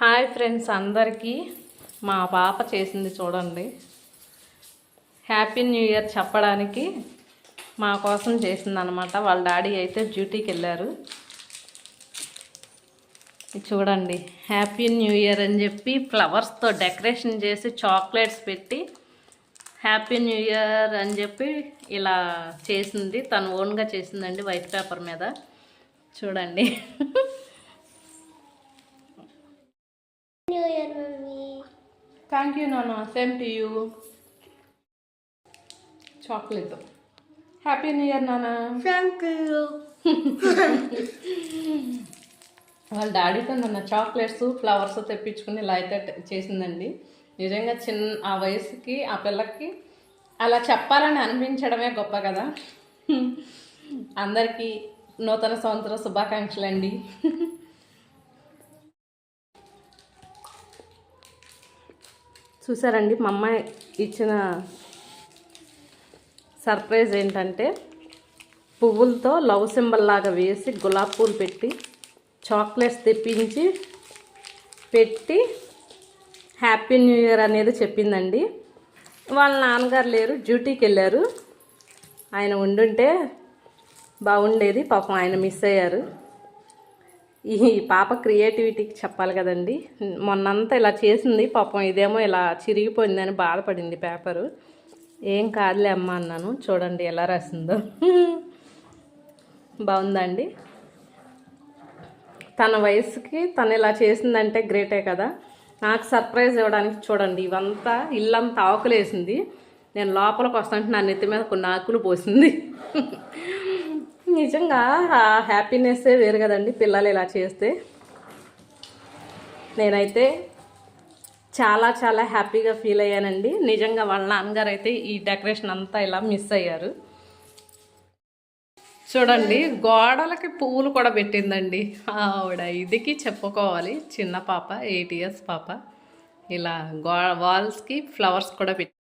Hi friends అందరికీ మా పాప చేసింది చూడండి. హ్యాపీ న్యూ ఇయర్ చెప్పడానికి మా కోసం చేసింది అనమాట వాళ్ళ డాడీ అయితే డ్యూటీకి వెళ్ళారు. చూడండి హ్యాపీ న్యూ ఇయర్ అని చెప్పి ఫ్లవర్స్తో డెకరేషన్ చేసి చాక్లెట్స్ పెట్టి హ్యాపీ న్యూ ఇయర్ అని చెప్పి ఇలా చేసింది. తను ఓన్గా చేసిందండి వైట్ పేపర్ మీద. చూడండి. థ్యాంక్ యూ నాన్న same to you chocolate happy new year నాన్న Thank you. వాళ్ళ డాడీతో నన్న చాక్లెట్స్ ఫ్లవర్స్ తెప్పించుకుని ఇలా అయితే ట- చేసిందండి. నిజంగా చిన్న ఆ వయసుకి ఆ పిల్లకి అలా చెప్పాలని అనిపించడమే గొప్ప కదా. అందరికీ నూతన సంవత్సర శుభాకాంక్షలు అండి చూసారండి మా అమ్మాయి ఇచ్చిన సర్ప్రైజ్ ఏంటంటే పువ్వులతో లవ్ సింబల్ లాగా వేసి గులాబీ పూలు పెట్టి చాక్లెట్స్ తెప్పించి పెట్టి హ్యాపీ న్యూ ఇయర్ అనేది చెప్పిందండి. వాళ్ళ నాన్నగారు లేరు డ్యూటీకి వెళ్ళారు. ఆయన ఉండుంటే బాగుండేది పాపం ఆయన మిస్ అయ్యారు. ఈ పాప క్రియేటివిటీకి చెప్పాలి కదండి. మొన్నంతా ఇలా చేసింది పాపం ఇదేమో ఇలా చిరిగిపోయిందని బాధపడింది పేపరు. ఏం కాదులే అమ్మ అన్నాను. చూడండి ఎలా రాసిందో. బాగుందండి. తన వయసుకి తను ఇలా చేసిందంటే గ్రేటే కదా. నాకు సర్ప్రైజ్ ఇవ్వడానికి చూడండి ఇవంతా ఇల్లంతా ఆకులేసింది. నేను లోపలికి వస్తుంటే నా నెత్తి మీద కొన్ని ఆకులు పోసింది. నిజంగా ఆ హ్యాపీనెస్సే వేరు కదండి పిల్లలు ఇలా చేస్తే. నేనైతే చాలా చాలా హ్యాపీగా ఫీల్ అయ్యానండి. నిజంగా వాళ్ళ నాన్నగారు అయితే ఈ డెకరేషన్ అంతా ఇలా మిస్ అయ్యారు. చూడండి గోడలకి పువ్వులు కూడా పెట్టిందండి. ఆవిడ ఇదికి చెప్పుకోవాలి చిన్న పాప ఎయిట్ ఇయర్స్ పాప. ఇలా గో వాల్స్కి ఫ్లవర్స్ కూడా పెట్టి